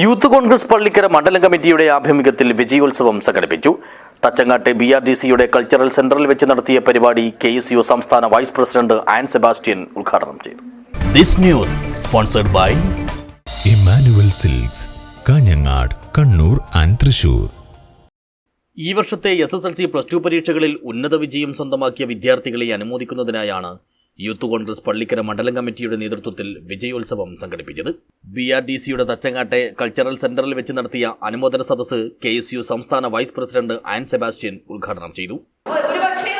Youth Congress Pallikkara മണ്ഡലം കമ്മിറ്റിയുടെ ആഭിമുഖ്യത്തിൽ വിജയോത്സവം സംഘടിപ്പിച്ചു. തച്ചങ്ങാട്ടെ ബി ആർ ഡി സിയുടെ കൾച്ചറൽ സെന്ററിൽ വെച്ച് നടത്തിയ പരിപാടി കെ എസ് യു സംസ്ഥാന വൈസ് പ്രസിഡന്റ് ആൻ സെബാസ്റ്റ്യൻ ഉദ്ഘാടനം ചെയ്തു. This news sponsored by Emmanuel silks Kanhangad Kannur and Thrissur ഈ വർഷത്തെ S S L C plus two പരീക്ഷകളിൽ ഉന്നത വിജയം സ്വന്തമാക്കിയ വിദ്യാർത്ഥികളെ അനുമോദിക്കുന്നതിനായാണ് യൂത്ത് കോൺഗ്രസ് പള്ളിക്കര മണ്ഡലം കമ്മിറ്റിയുടെ നേതൃത്വത്തിൽ വിജയോത്സവം സംഘടിപ്പിച്ചത്. ബി ആർ ഡി സിയുടെ തച്ചങ്ങാട്ടെ കൾച്ചറൽ സെന്ററിൽ വെച്ച് നടത്തിയ അനുമോദന സദസ്സ് കെ എസ് യു സംസ്ഥാന വൈസ് പ്രസിഡന്റ് ആൻ സെബാസ്റ്റ്യൻ ഉദ്ഘാടനം ചെയ്തു. ഒരുപക്ഷെ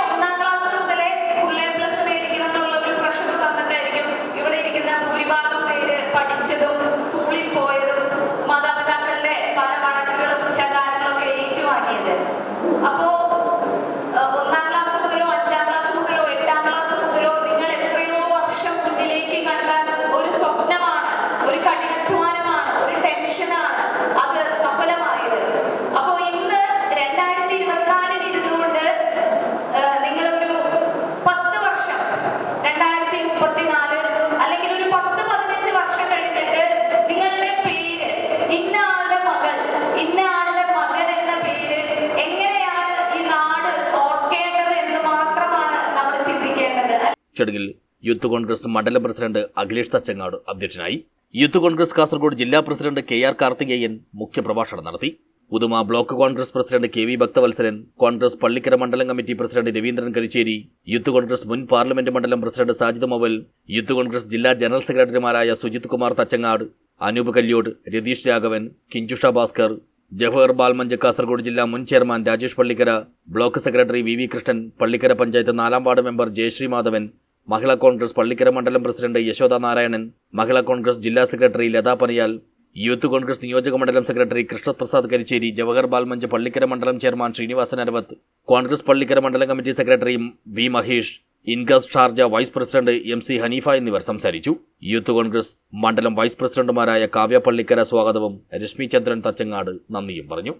ചടങ്ങിൽ യൂത്ത് കോൺഗ്രസ് മണ്ഡലം പ്രസിഡന്റ് അഖിലേഷ് തച്ചങ്ങാട് അധ്യക്ഷനായി. യൂത്ത് കോൺഗ്രസ് കാസർഗോഡ് ജില്ലാ പ്രസിഡന്റ് കെ ആർ കാർത്തികേയൻ മുഖ്യപ്രഭാഷണം നടത്തി. Uduma block Congress president K V Bhakthavatsalan Congress Pallikkara മണ്ഡലം committee president Raveendran Karichery youth Congress മുൻ പാർലമെന്റ് മണ്ഡലം president Sajid Moval youth Congress ജില്ലാ ജനറൽ സെക്രട്ടറിമാരായ സുജിത് കുമാർ തച്ചങ്ങാട് അനൂപ് കല്യോട് രതീഷ് രാഘവൻ കിഞ്ചുഷ ഭാസ്കർ ജവഹർ ബാൽമഞ്ച് കാസർഗോഡ് ജില്ലാ മുൻ chairman Rajesh Pallikkara block secretary V V Krishnan Pallikkara panchayat നാലാം ward member Jayasree Madhavan Mahila Congress Pallikkara മണ്ഡലം president Yashoda Narayanan Mahila Congress ജില്ലാ secretary Latha Paniyal youth Congress നിയോജക മണ്ഡലം സെക്രട്ടറി കൃഷ്ണപ്രസാദ് കരിച്ചേരി ജവഹർ ബാൽമഞ്ച് പള്ളിക്കര മണ്ഡലം ചെയർമാൻ ശ്രീനിവാസൻ അരവത്ത് കോൺഗ്രസ് പള്ളിക്കര മണ്ഡലം committee secretary V Mahesh ഇൻഗസ് Sharjah vice president M C Haneefa എന്നിവർ സംസാരിച്ചു. Youth Congress മണ്ഡലം വൈസ് പ്രസിഡന്റുമാരായ കാവ്യ പള്ളിക്കര സ്വാഗതവും രശ്മി ചന്ദ്രൻ തച്ചങ്ങാട് നന്ദിയും പറഞ്ഞു.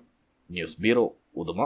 News bureau Uduma.